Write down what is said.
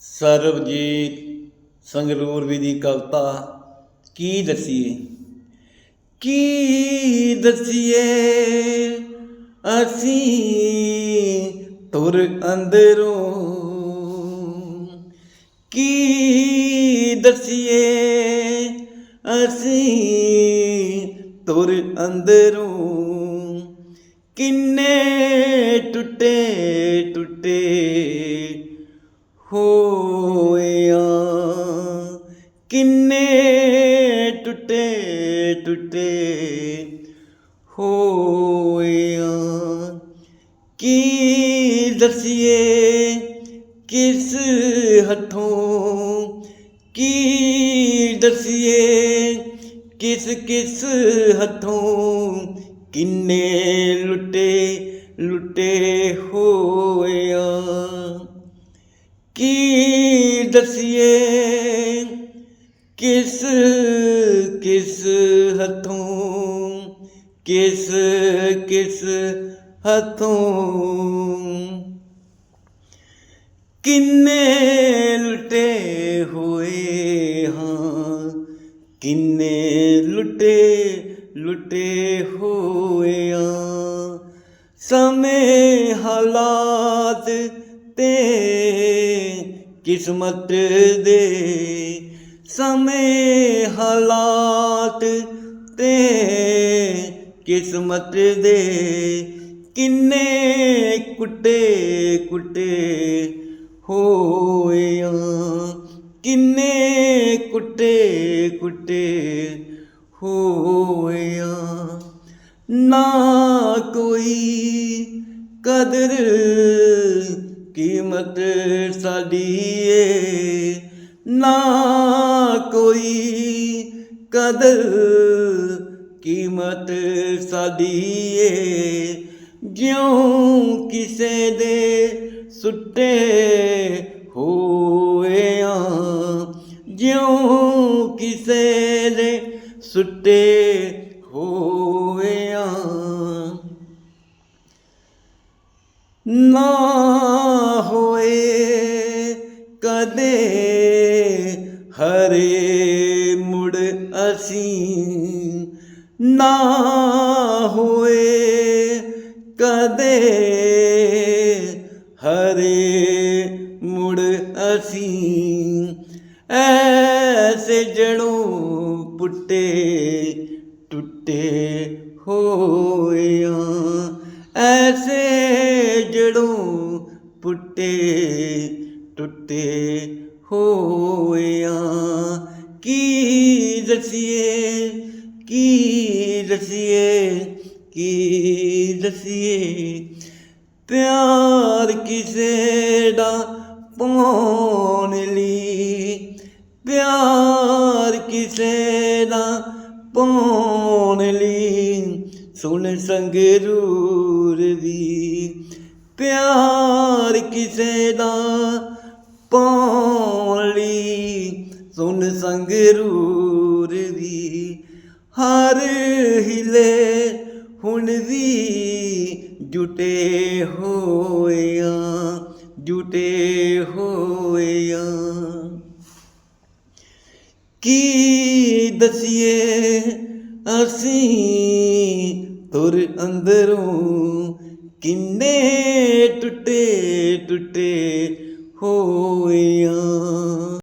ਸਰਬਜੀਤ ਸੰਗਰੂਰ ਦੀ ਕਵਿਤਾ ਕੀ ਦਸੀਏ? ਕੀ ਦਸੀਏ? ਅਸੀਂ ਤੁਰ ਅੰਦਰੋਂ। ਕੀ ਦਸੀਏ? ਅਸੀਂ ਤੁਰ ਅੰਦਰੋਂ। ਕਿੰਨੇ ਟੁੱਟੇ ਟੁੱਟੇ ਹੋਇਆ। ਕਿੰਨੇ ਟੁੱਟੇ ਟੁੱਟੇ ਹੋਇਆ। ਕੀ ਦਸੀਏ, ਕਿਸ ਹੱਥੋਂ? ਕੀ ਦਸੀਏ, ਕਿਸ ਕਿਸ ਹੱਥੋਂ? ਕਿੰਨੇ ਲੁੱਟੇ ਲੁੱਟੇ ਹੋਇਆ। ਕੀ ਦਸੀਏ? ਕਿਸ ਕਿਸ ਹੱਥੋਂ, ਕਿਸ ਕਿਸ ਹੱਥੋਂ? ਕਿੰਨੇ ਲੁੱਟੇ ਹੋਏ ਹਾਂ, ਕਿੰਨੇ ਲੁੱਟੇ ਲੁੱਟੇ ਹੋਇਆ ਸਮੇਂ ਹਾਲਾਤ ਤੇ ਕਿਸਮਤ ਦੇ ਸਮੇਂ ਹਾਲਾਤ ਤੇ ਕਿਸਮਤ ਦੇ ਕਿੰਨੇ ਕੁੱਟੇ ਕੁੱਟੇ ਹੋਇਆ, ਕਿੰਨੇ ਕੁੱਟੇ ਕੁੱਟੇ ਹੋਇਆ। ਨਾ ਕੋਈ ਕਦਰ ਕੀਮਤ ਸਾਡੀ ਏ। ਨਾ ਕੋਈ ਕਦਰ ਕੀਮਤ ਸਾਡੀ ਏ। ਜਿਉਂ ਕਿਸੇ ਦੇ ਸੁੱਟੇ ਹੋਏ ਆ, ਜਿਉਂ ਹਰੇ ਮੁੜ ਅਸੀਂ ਨਾ ਹੋਏ। ਕਦੇ ਹਰੇ ਮੁੜ ਅਸੀਂ ਐਸੇ ਜੜੋਂ ਪੁੱਟੇ ਟੁੱਟੇ ਹੋਇਆ। ਐਸੇ ਜੜੋਂ ਪੁੱਟੇ ਟੁੱਟੇ ਹੋਇਆ। ਕੀ ਦਸੀਏ ਕੀ ਦਸੀਏ ਕੀ ਦਸੀਏ? ਪਿਆਰ ਕਿਸੇ ਦਾ ਪਾਉਣ ਲਈ, ਪਿਆਰ ਕਿਸੇ ਦਾ ਪਾਉਣ ਲਈ। ਸੁਣ ਸੰਗਰੂਰ ਵੀ ਪਿਆਰ ਕਿਸੇ ਦਾ ਪੌਲੀ ਲਈ ਸੁਣ ਸੰਗਰੂਰ ਦੀ ਹਰ ਹਿਲੇ ਹੁਣ ਵੀ ਜੁਟੇ ਹੋਇਆ ਜੁਟੇ ਹੋਇਆ। ਕੀ ਦਸੀਏ ਅਸੀਂ ਤੁਰ ਅੰਦਰੋਂ ਕਿੰਨੇ ਟੁੱਟੇ ਟੁੱਟੇ Oh yeah.